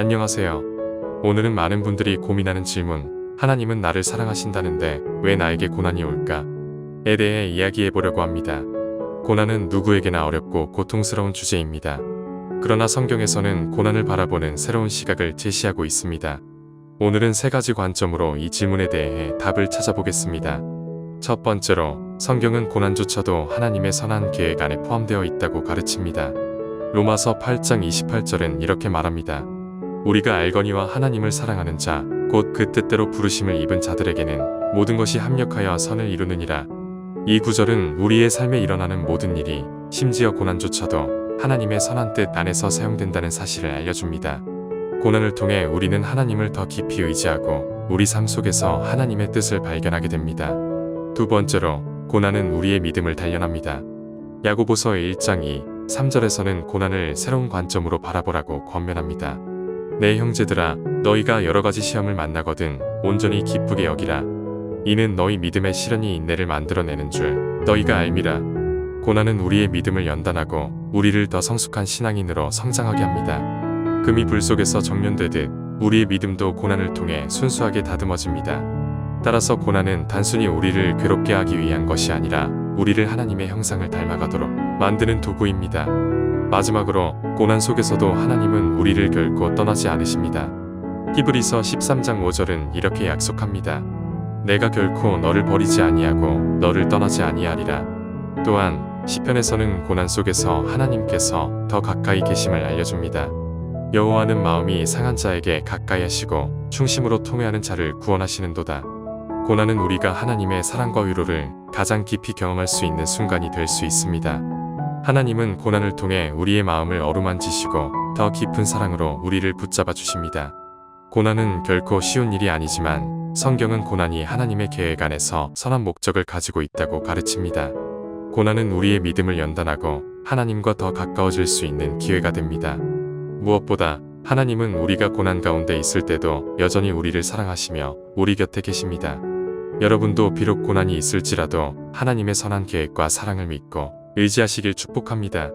안녕하세요. 오늘은 많은 분들이 고민하는 질문, 하나님은 나를 사랑하신다는데 왜 나에게 고난이 올까? 에 대해 이야기해 보려고 합니다. 고난은 누구에게나 어렵고 고통스러운 주제입니다. 그러나 성경에서는 고난을 바라보는 새로운 시각을 제시하고 있습니다. 오늘은 세 가지 관점으로 이 질문에 대해 답을 찾아보겠습니다. 첫 번째로, 성경은 고난조차도 하나님의 선한 계획 안에 포함되어 있다고 가르칩니다. 로마서 8장 28절은 이렇게 말합니다. 우리가 알거니와 하나님을 사랑하는 자, 곧 그 뜻대로 부르심을 입은 자들에게는 모든 것이 합력하여 선을 이루느니라. 이 구절은 우리의 삶에 일어나는 모든 일이, 심지어 고난조차도 하나님의 선한 뜻 안에서 사용된다는 사실을 알려줍니다. 고난을 통해 우리는 하나님을 더 깊이 의지하고 우리 삶 속에서 하나님의 뜻을 발견하게 됩니다. 두 번째로, 고난은 우리의 믿음을 단련합니다. 야고보서 1장 2, 3절에서는 고난을 새로운 관점으로 바라보라고 권면합니다. 내 형제들아 너희가 여러 가지 시험을 만나거든 온전히 기쁘게 여기라 이는 너희 믿음의 시련이 인내를 만들어내는 줄 너희가 알미라 고난은 우리의 믿음을 연단하고 우리를 더 성숙한 신앙인으로 성장하게 합니다. 금이 불 속에서 정련되듯 우리의 믿음도 고난을 통해 순수하게 다듬어집니다. 따라서 고난은 단순히 우리를 괴롭게 하기 위한 것이 아니라 우리를 하나님의 형상을 닮아가도록 만드는 도구입니다. 마지막으로 고난 속에서도 하나님은 우리를 결코 떠나지 않으십니다. 히브리서 13장 5절은 이렇게 약속합니다. 내가 결코 너를 버리지 아니하고 너를 떠나지 아니하리라. 또한 시편에서는 고난 속에서 하나님께서 더 가까이 계심을 알려줍니다. 여호와는 마음이 상한 자에게 가까이 하시고 충심으로 통회하는 자를 구원하시는도다. 고난은 우리가 하나님의 사랑과 위로를 가장 깊이 경험할 수 있는 순간이 될 수 있습니다. 하나님은 고난을 통해 우리의 마음을 어루만지시고 더 깊은 사랑으로 우리를 붙잡아 주십니다. 고난은 결코 쉬운 일이 아니지만 성경은 고난이 하나님의 계획 안에서 선한 목적을 가지고 있다고 가르칩니다. 고난은 우리의 믿음을 연단하고 하나님과 더 가까워질 수 있는 기회가 됩니다. 무엇보다 하나님은 우리가 고난 가운데 있을 때도 여전히 우리를 사랑하시며 우리 곁에 계십니다. 여러분도 비록 고난이 있을지라도 하나님의 선한 계획과 사랑을 믿고 의지하시길 축복합니다.